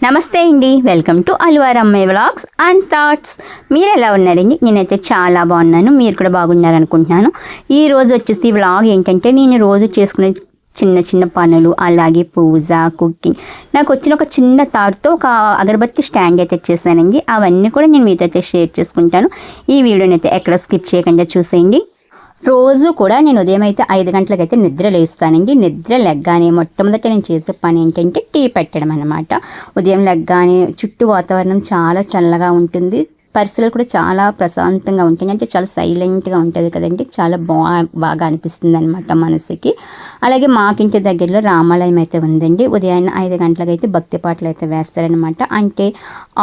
నమస్తే అండి. Welcome to అల్వారమ్మాయి వ్లాగ్స్ అండ్ థాట్స్. మీరు ఎలా ఉన్నారండి? నేనైతే చాలా బాగున్నాను. మీరు కూడా బాగున్నారనుకుంటున్నాను ఈ రోజు వచ్చేసి వ్లాగ్ ఏంటంటే నేను రోజు చేసుకునే చిన్న చిన్న పనులు అలాగే పూజ కుకింగ్. నాకు వచ్చిన ఒక చిన్న థాట్తో ఒక అగరబత్తి స్టాండ్ అయితే చేశానండి. అవన్నీ కూడా నేను మీతో అయితే షేర్ చేసుకుంటాను. ఈ వీడియోని అయితే ఎక్కడ స్కిప్ చేయకుండా చూసేయండి. రోజు కూడా నేను ఉదయం అయితే ఐదు గంటలకైతే నిద్ర లేస్తానండి. నిద్ర లెగ్గానే మొట్టమొదట నేను చేసే పని ఏంటంటే టీ పెట్టడం అనమాట ఉదయం లెగ్గానే చుట్టూ వాతావరణం చాలా చల్లగా ఉంటుంది. పరిసరాలు కూడా చాలా ప్రశాంతంగా ఉంటాయి. అంటే చాలా సైలెంట్గా ఉంటుంది కదండి. చాలా బా బాగా అనిపిస్తుంది అనమాట మనసుకి. అలాగే మాకింటి దగ్గరలో రామాలయం అయితే ఉందండి. ఉదయాన్నే ఐదు గంటలకైతే భక్తి పాటలు అయితే వేస్తారనమాట అంటే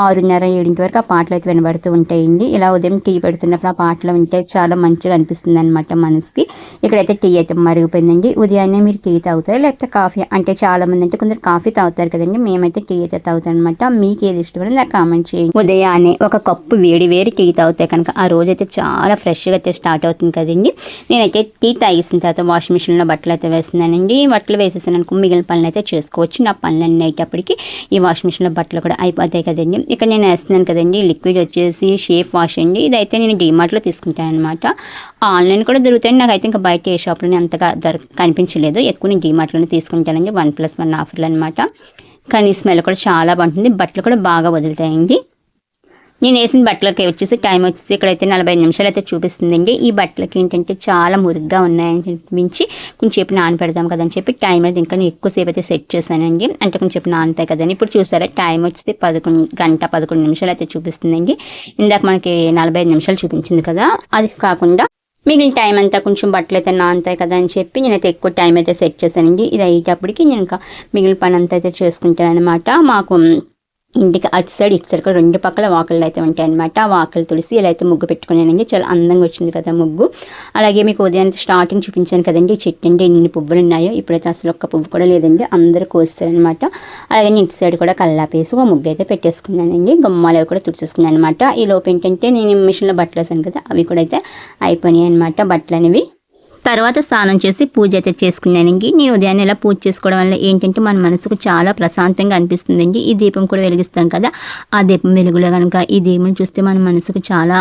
ఆరున్నర ఏడింటి వరకు ఆ పాటలు అయితే వినబడుతూ ఉంటాయండి. ఇలా ఉదయం టీ పెడుతున్నప్పుడు ఆ పాటలు వింటే చాలా మంచిగా అనిపిస్తుంది అనమాట మనసుకి. ఇక్కడైతే టీ అయితే మరిగిపోయిందండి. ఉదయాన్నే మీరు టీ తాగుతారా? లేకపోతే కాఫీ? అంటే చాలామంది అంటే కొందరు కాఫీ తాగుతారు కదండి. మేమైతే టీ అయితే తాగుతాం అనమాట మీకు ఏది ఇష్టమని నాకు కామెంట్ చేయండి. ఉదయాన్నే ఒక కప్పు వేడి వేడి టీ తాగితే కనుక ఆ రోజు అయితే చాలా ఫ్రెష్గా అయితే స్టార్ట్ అవుతుంది కదండి. నేనైతే టీ తాగేసిన తర్వాత వాషింగ్ మిషన్లో బట్టలు అయితే వేస్తున్నానండి. బట్టలు వేసేసాను అనుకో మిగిలిన పనులు అయితే చేసుకోవచ్చు. నా పనులన్నీ అయ్యేటప్పటికి ఈ వాషింగ్ మిషన్లో బట్టలు కూడా అయిపోతాయి కదండి. ఇక్కడ నేను వేస్తున్నాను కదండి లిక్విడ్ వచ్చేసి షేప్ వాష్ అండి. ఇదైతే నేను డీమార్ట్లో తీసుకుంటాను అనమాట ఆన్లైన్ కూడా దొరుకుతాయి. నాకైతే ఇంకా బయట ఏ షాప్లోనే అంతగా దొర కనిపించలేదు. ఎక్కువ నేను డీమార్ట్లోనే తీసుకుంటానండి. వన్ ప్లస్ వన్ ఆఫర్లు అనమాట కానీ స్మెల్ కూడా చాలా బాగుంటుంది. బట్టలు కూడా బాగా వదులుతాయండి. నేను వేసిన బట్టలకి వచ్చేసి టైం వచ్చేసి ఇక్కడైతే నలభై నిమిషాలు అయితే చూపిస్తుందండి. ఈ బట్టలకి ఏంటంటే చాలా మురుగ్గా ఉన్నాయని అనిపించి కొంచెంసేపు నానపెడదాం కదని చెప్పి టైం అయితే ఇంకా నేను ఎక్కువసేపు అయితే సెట్ చేశానండి. అంటే కొంచెంసేపు నానుతాయి కదండి. ఇప్పుడు చూసారా టైం వచ్చేసి పదకొండు గంట పదకొండు నిమిషాలు అయితే చూపిస్తుందండి. ఇందాక మనకి నలభై ఐదు నిమిషాలు చూపించింది కదా అది కాకుండా మిగిలిన టైం అంతా కొంచెం బట్టలు అయితే నానుతాయి కదా అని చెప్పి నేనైతే ఎక్కువ టైం అయితే సెట్ చేశానండి. ఇది అయ్యేటప్పటికి నేను ఇంకా మిగిలిన పని అంతా అయితే చేసుకుంటాను అనమాట మాకు ఇంటికి అటు సైడ్ ఇటు సైడ్ కూడా రెండు పక్కల వాకలు అయితే ఉంటాయి అనమాట ఆ వాకలు తుడిసి ఇలా అయితే ముగ్గు పెట్టుకున్నానండి చాలా అందంగా వచ్చింది కదా ముగ్గు. అలాగే మీకు ఉదయం స్టార్టింగ్ చూపించాను కదండి ఈ చెట్టు అంటే ఎన్ని పువ్వులు ఉన్నాయో. ఇప్పుడైతే అసలు ఒక్క పువ్వు కూడా లేదండి అందరూ కోస్తారనమాట అలాగే నేను ఇటు సైడ్ కూడా కల్లాపేసి ఒక ముగ్గు అయితే పెట్టేసుకున్నానండి గుమ్మాలు అవి కూడా తుడిచేసుకున్నాను అనమాట ఈ లోపు ఏంటంటే నేను మిషన్లో బట్టలు వేసాను కదా అవి కూడా అయితే అయిపోయినాయి అనమాట బట్టలు అనేవి. తర్వాత స్నానం చేసి పూజ అయితే చేసుకున్నానండి. నేను ఉదయాన్నే ఇలా పూజ చేసుకోవడం వల్ల ఏంటంటే మన మనసుకు చాలా ప్రశాంతంగా అనిపిస్తుందండి. ఈ దీపం కూడా వెలిగిస్తాం కదా ఆ దీపం వెలుగులో కనుక ఈ దీపం చూస్తే మన మనసుకు చాలా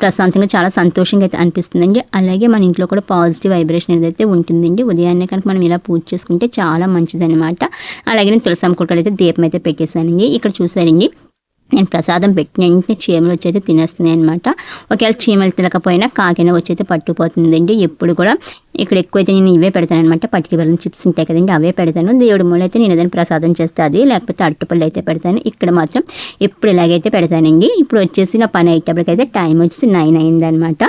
ప్రశాంతంగా చాలా సంతోషంగా అయితే అనిపిస్తుందండి. అలాగే మన ఇంట్లో కూడా పాజిటివ్ వైబ్రేషన్ ఏదైతే ఉంటుందండి. ఉదయాన్నే కనుక మనం ఇలా పూజ చేసుకుంటే చాలా మంచిదన్నమాట. అలాగే నేను తులసాం అమ్ముకుంటే అయితే దీపం అయితే పెట్టేశానండి. ఇక్కడ చూసారండి నేను ప్రసాదం పెట్టిన వెంటనే చీమలు వచ్చి అయితే తినేస్తున్నాయి అనమాట ఒకవేళ చీమలు తినకపోయినా కాకిన వచ్చి అయితే పట్టుకుపోతుందండి. ఎప్పుడు కూడా ఇక్కడ ఎక్కువైతే నేను ఇవే పెడతాను అనమాట పట్టుకు బెల్లం చిప్స్ ఉంటాయి కదండి అవే పెడతాను. దేవుడి మూల అయితే నేను ఏదైనా ప్రసాదం చేస్తే అది లేకపోతే అరటిపళ్ళు అయితే పెడతాను. ఇక్కడ మాత్రం ఎప్పుడు ఇలాగైతే పెడతానండి ఇప్పుడు వచ్చేసి నా పని అయ్యేటప్పటికైతే టైం వచ్చేసి నైన్ అయిందనమాట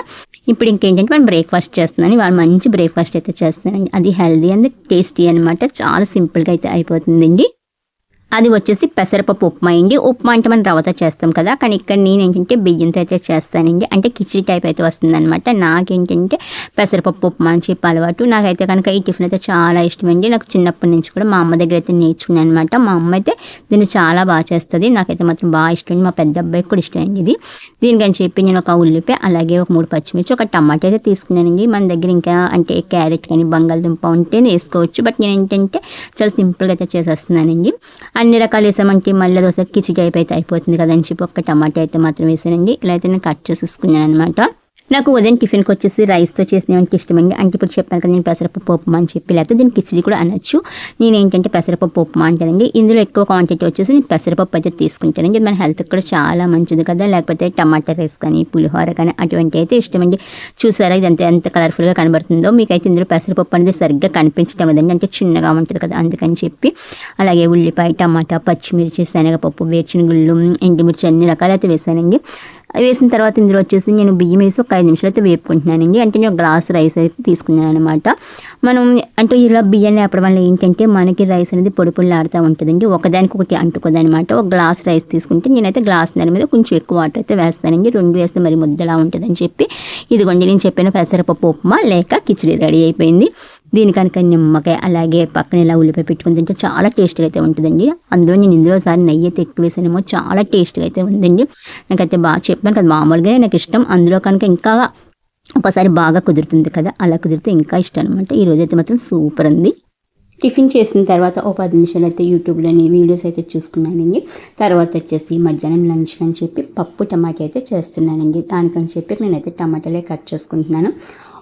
ఇప్పుడు ఇంకేంటంటే మనం బ్రేక్ఫాస్ట్ చేస్తున్నాను. వాళ్ళు మంచి బ్రేక్ఫాస్ట్ అయితే చేస్తున్నాను అది హెల్దీ అండ్ టేస్టీ అనమాట చాలా సింపుల్గా అయితే అయిపోతుందండి. అది వచ్చేసి పెసరపప్పు ఉప్మా అండి. ఉప్మా అంటే మనం రవ్వతో చేస్తాం కదా కానీ ఇక్కడ నేను ఏంటంటే బియ్యంతో అయితే చేస్తానండి. అంటే కిచిడి టైప్ అయితే వస్తుందన్నమాట. నాకేంటంటే పెసరపప్పు ఉప్మా అని చెప్పి అలవాటు. నాకైతే కనుక ఈ టిఫిన్ అయితే చాలా ఇష్టం అండి నాకు చిన్నప్పటి నుంచి కూడా మా అమ్మ దగ్గర అయితే నేర్చుకున్నాను అనమాట మా అమ్మ అయితే దీన్ని చాలా బాగా చేస్తుంది. నాకైతే మాత్రం బాగా ఇష్టం మా పెద్ద అబ్బాయికి కూడా ఇష్టం అండి ఇది. దీనికని చెప్పి నేను ఒక ఉల్లిపాయ అలాగే ఒక మూడు పచ్చిమిర్చి ఒక టమాటా అయితే తీసుకున్నానండి. మన దగ్గర ఇంకా అంటే క్యారెట్ కానీ బంగాళదుంప ఉంటే వేసుకోవచ్చు. బట్ నేను ఏంటంటే చాలా సింపుల్గా అయితే చేసేస్తున్నానండి. అన్ని రకాలు వేసామంటే మళ్ళీ దోశ కిచిడి టైప్ అయితే అయిపోతుంది కదని చెప్పి ఒక్క టమాటా అయితే మాత్రం వేసానండి. ఇలా అయితే నేను కట్ చేసేసుకున్నాను అనమాట నాకు ఉదయం టిఫిన్కి వచ్చేసి రైస్తో చేసినవంటి ఇష్టమండి. అంటే ఇప్పుడు చెప్పాను కదా నేను పెసరపప్పు ఉప్మా అని చెప్పి లేకపోతే దీనికి కిచిడి కూడా అనొచ్చు. నేను ఏంటంటే పెసరపప్పు ఉప్మా అంటానండి. ఇందులో ఎక్కువ క్వాంటిటీ వచ్చేసి నేను పెసరపప్పు అయితే తీసుకుంటానండి. మన హెల్త్ కూడా చాలా మంచిది కదా. లేకపోతే టమాటా రైస్ కానీ పులిహోర కానీ అటువంటి అయితే ఇష్టమండి. చూసారా ఇది ఎంత కలర్ఫుల్గా కనబడుతుందో. మీకైతే ఇందులో పెసరపప్పు అనేది సరిగ్గా కనిపించడం లేదండి. అంటే చిన్నగా ఉంటుంది కదా అందుకని చెప్పి. అలాగే ఉల్లిపాయ టమాటా పచ్చిమిర్చి శనగపప్పు వేరుశనగుళ్ళు ఎండుమిర్చి అన్ని రకాలు అయితే వేసానండి. వేసిన తర్వాత ఇందులో వచ్చేసి నేను బియ్యం వేసి ఒక ఐదు నిమిషాలు అయితే వేపుకుంటున్నానండి. అంటే నేను గ్లాస్ రైస్ అయితే తీసుకున్నాను అనమాట మనం అంటే ఇలా బియ్యం లేపడం వల్ల ఏంటంటే మనకి రైస్ అనేది పొడి పొడిలాడుతూ ఉంటుందండి. ఒకదానికి ఒకటి అంటుకోదనమాట ఒక గ్లాస్ రైస్ తీసుకుంటే నేనైతే గ్లాస్ దాని మీద కొంచెం ఎక్కువ వాటర్ అయితే వేస్తానండి. రెండు వేస్తే మరి ముద్దలా ఉంటుందని చెప్పి. ఇదిగోండి నేను చెప్పిన పెసరపప్పు ఉప్మా లేక కిచడీ రెడీ అయిపోయింది. దీని కనుక నిమ్మకాయ అలాగే పక్కన ఇలా ఉల్లిపాయ పెట్టుకుని తింటే చాలా టేస్ట్గా అయితే ఉంటుందండి. అందులో నేను ఇందులోసారి నెయ్యి అయితే ఎక్కువ వేసానేమో చాలా టేస్ట్గా అయితే ఉందండి. నాకైతే బాగా చెప్పాను కదా మామూలుగానే నాకు ఇష్టం. అందులో కనుక ఇంకా ఒకసారి బాగా కుదురుతుంది కదా అలా కుదిరితే ఇంకా ఇష్టం అనమాట ఈరోజు అయితే మాత్రం సూపర్ ఉంది. టిఫిన్ చేసిన తర్వాత ఒక పది నిమిషాలు అయితే యూట్యూబ్లోని వీడియోస్ అయితే చూసుకున్నానండి. తర్వాత వచ్చేసి మధ్యాహ్నం లంచ్ అని చెప్పి పప్పు టమాటా అయితే చేస్తున్నానండి. దానికని చెప్పి నేనైతే టమాటాలే కట్ చేసుకుంటున్నాను.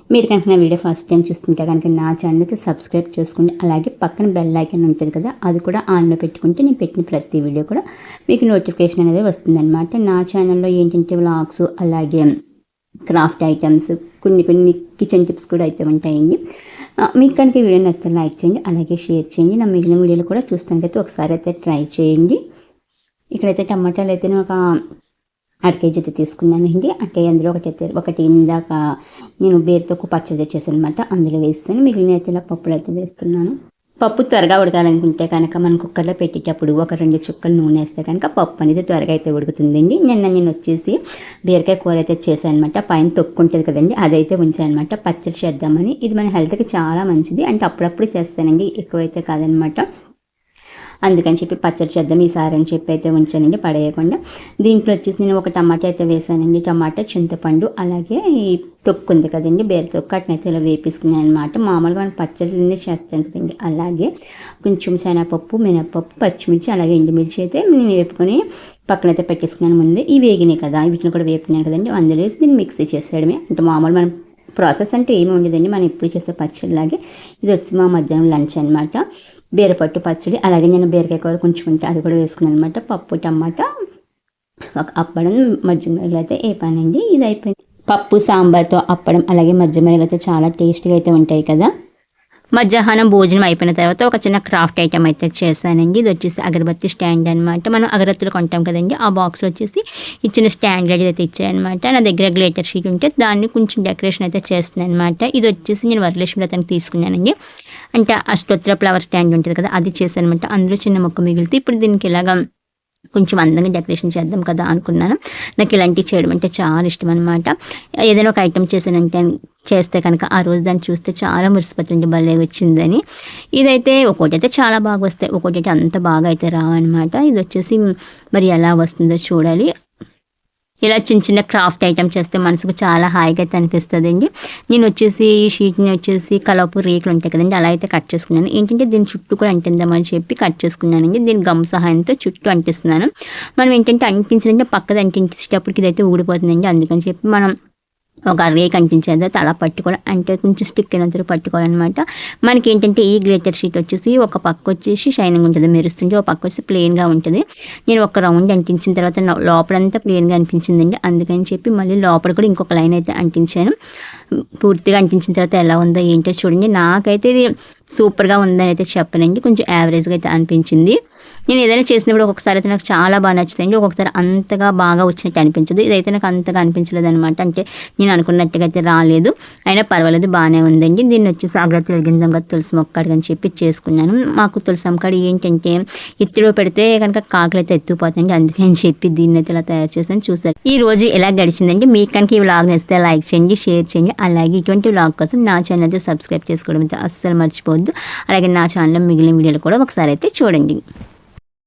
మీరు కనుక నా వీడియో ఫస్ట్ టైం చూస్తుంటే కనుక నా ఛానల్ అయితే సబ్స్క్రైబ్ చేసుకోండి అలాగే పక్కన బెల్ ఐకన్ ఉంటుంది కదా అది కూడా ఆన్లో పెట్టుకుంటే నేను పెట్టిన ప్రతి వీడియో కూడా మీకు నోటిఫికేషన్ అనేది వస్తుందన్నమాట. నా ఛానల్లో ఏంటంటే వ్లాగ్స్ అలాగే క్రాఫ్ట్ ఐటమ్స్ కొన్ని కొన్ని కిచెన్ టిప్స్ కూడా అయితే ఉంటాయండి. మీకు కనుక ఈ వీడియో నచ్చితే లైక్ చేయండి అలాగే షేర్ చేయండి. నా మిగిలిన వీడియోలు కూడా చూస్తానికైతే ఒకసారి అయితే ట్రై చేయండి. ఇక్కడైతే టమాటాలు అయితే ఒక అర కేజీ అయితే తీసుకున్నానండి అంటే అందులో ఒకటి అయితే ఒకటి ఇందాక నేను బేరుతో ఒక పచ్చడి తెచ్చేసాను అనమాట అందులో వేస్తాను. మిగిలిన అయితే ఇలా పప్పులు అయితే వేస్తున్నాను. పప్పు త్వరగా ఉడకాలనుకుంటే కనుక మనం కుక్కర్లో పెట్టేటప్పుడు ఒక రెండు చుక్కలు నూనె వేస్తే కనుక పప్పు అనేది త్వరగా అయితే ఉడుకుతుందండి. నిన్న నేను వచ్చేసి బీరకాయ కూర అయితే చేశాను అనమాట పైన తొక్కు ఉంటుంది కదండి అదైతే ఉంచాను అనమాట పచ్చడి చేద్దామని. ఇది మన హెల్త్కి చాలా మంచిది. అంటే అప్పుడప్పుడు చేస్తానండి. ఎక్కువైతే కాదనమాట అందుకని చెప్పి పచ్చడి చేద్దాం ఈసారి అని చెప్పి అయితే ఉంచానండి పడేయకుండా. దీంట్లో వచ్చేసి నేను ఒక టమాటా అయితే వేసానండి టమాటా చింతపండు అలాగే ఈ తొక్కు ఉంది కదండి బేర తొక్కు అట్నైతే ఇలా వేపించుకున్నాను అనమాట మామూలుగా మనం పచ్చడిని చేస్తాం కదండి అలాగే కొంచెం శనగపప్పు మినపప్పు పచ్చిమిర్చి అలాగే ఎండుమిర్చి అయితే నేను వేపుకొని పక్కన అయితే పెట్టేసుకున్నాను ముందే. ఇవి వేగినాయి కదా వీటిని కూడా వేపుకున్నాను కదండి అందులో వేసి దీన్ని మిక్సీ చేసేయడమే. అంటే మామూలు మనం ప్రాసెస్ అంటే ఏమి ఉండదండి మనం ఎప్పుడు చేసే పచ్చడిలాగే ఇది వచ్చి మా మధ్యాహ్నం లంచ్ అనమాట బీరపట్టు పచ్చడి అలాగే నేను బీరకాయ కూర కొంచెం అది కూడా వేసుకున్నాను అనమాట పప్పు టమాటా ఒక అప్పడం మజ్జిగ మిరగలు అయితే వేపానండి ఇది అయిపోయింది. పప్పు సాంబార్తో అప్పడం అలాగే మజ్జిగ మిరగలు అయితే చాలా టేస్ట్గా అయితే ఉంటాయి కదా. మధ్యాహ్నం భోజనం అయిపోయిన తర్వాత ఒక చిన్న క్రాఫ్ట్ ఐటమ్ అయితే చేశానండి. ఇది వచ్చేసి అగరబత్తి స్టాండ్ అనమాట మనం అగరత్తులు కొంటాం కదండి ఆ బాక్స్ వచ్చేసి ఈ చిన్న స్టాండ్ అయితే ఇచ్చాయనమాట నా దగ్గర గ్లేటర్ షీట్ ఉంటే దాన్ని కొంచెం డెకరేషన్ అయితే చేస్తున్నాను అనమాట ఇది వచ్చేసి నేను వరలక్ష్మి రథానికి తీసుకున్నానండి. అంటే అష్టోత్తర ఫ్లవర్ స్టాండ్ ఉంటుంది కదా అది చేశాను అనమాట అందులో చిన్న మొక్క మిగిలితే ఇప్పుడు దీనికి ఇలాగా కొంచెం అందంగా డెకరేషన్ చేద్దాం కదా అనుకున్నాను. నాకు ఇలాంటివి చేయడం అంటే చాలా ఇష్టం అనమాట ఏదైనా ఒక ఐటెం చేశానంటే చేస్తే కనుక ఆ రోజు దాన్ని చూస్తే చాలా మురిసిపోతుంది భలే వచ్చిందని. ఇదైతే ఒక్కోటి అయితే చాలా బాగా వస్తాయి ఒక్కోటి అంత బాగా అయితే రావన్నమాట. ఇది వచ్చేసి మరి ఎలా వస్తుందో చూడాలి. ఇలా చిన్న చిన్న క్రాఫ్ట్ ఐటమ్ చేస్తే మనసుకు చాలా హాయిగా అయితే అనిపిస్తుంది అండి నేను వచ్చేసి ఈ షీట్ని వచ్చేసి కలపు రేకులు ఉంటాయి కదండి అలా అయితే కట్ చేసుకున్నాను. ఏంటంటే దీని చుట్టూ కూడా అంటిందామని చెప్పి కట్ చేసుకున్నానండి. దీని గమ్ సహాయంతో చుట్టూ అంటిస్తున్నాను. మనం ఏంటంటే అంటించాలంటే పక్కది అంటించేటప్పటికి ఇదైతే ఊడిపోతుందండి. అందుకని చెప్పి మనం ఒక రే అంటించేది అయితే అలా పట్టుకోవాలి. అంటే కొంచెం స్టిక్ అయినంత పట్టుకోవాలన్నమాట. మనకి ఏంటంటే ఈ గ్రేటర్ షీట్ వచ్చేసి ఒక పక్క వచ్చేసి షైనింగ్ ఉంటుంది మెరుస్తుంది ఒక పక్క వచ్చి ప్లెయిన్గా ఉంటుంది. నేను ఒక రౌండ్ అంటించిన తర్వాత లోపలంతా ప్లెయిన్గా అనిపించిందండి. అందుకని చెప్పి మళ్ళీ లోపల కూడా ఇంకొక లైన్ అయితే అంటించాను. పూర్తిగా అంటించిన తర్వాత ఎలా ఉందో ఏంటో చూడండి. నాకైతే ఇది సూపర్గా ఉందని అయితే చెప్పనండి. కొంచెం యావరేజ్గా అయితే అనిపించింది. నేను ఏదైనా చేసినప్పుడు ఒక్కొక్కసారి అయితే నాకు చాలా బాగా నచ్చుతుంది ఒక్కొక్కసారి అంతగా బాగా వచ్చినట్టు అనిపించదు. ఇదైతే నాకు అంతగా అనిపించలేదు అనమాట అంటే నేను అనుకున్నట్టుగా అయితే రాలేదు. అయినా పర్వాలేదు బాగానే ఉందండి. దీన్ని వచ్చేసి అగ్రత్తి వెలిగిందంగా తులసి మొక్కడు అని చెప్పి చేసుకున్నాను. మాకు తులసి మొక్కడు ఏంటంటే ఎత్తులో పెడితే కనుక కాకులు అయితే ఎత్తుకుపోతాయండి. అందుకని చెప్పి దీన్ని అయితే ఇలా తయారు చేసాను చూసారు ఈ రోజు ఎలా గడిచిందంటే మీకు కనుక ఈ వ్లాగ్ నచ్చితే లైక్ చేయండి షేర్ చేయండి. అలాగే ఇటువంటి వ్లాగ్ కోసం నా ఛానల్ అయితే సబ్స్క్రైబ్ చేసుకోవడం అయితే అస్సలు మర్చిపోవద్దు అలాగే నా ఛానల్లో మిగిలిన వీడియోలు కూడా ఒకసారి అయితే చూడండి.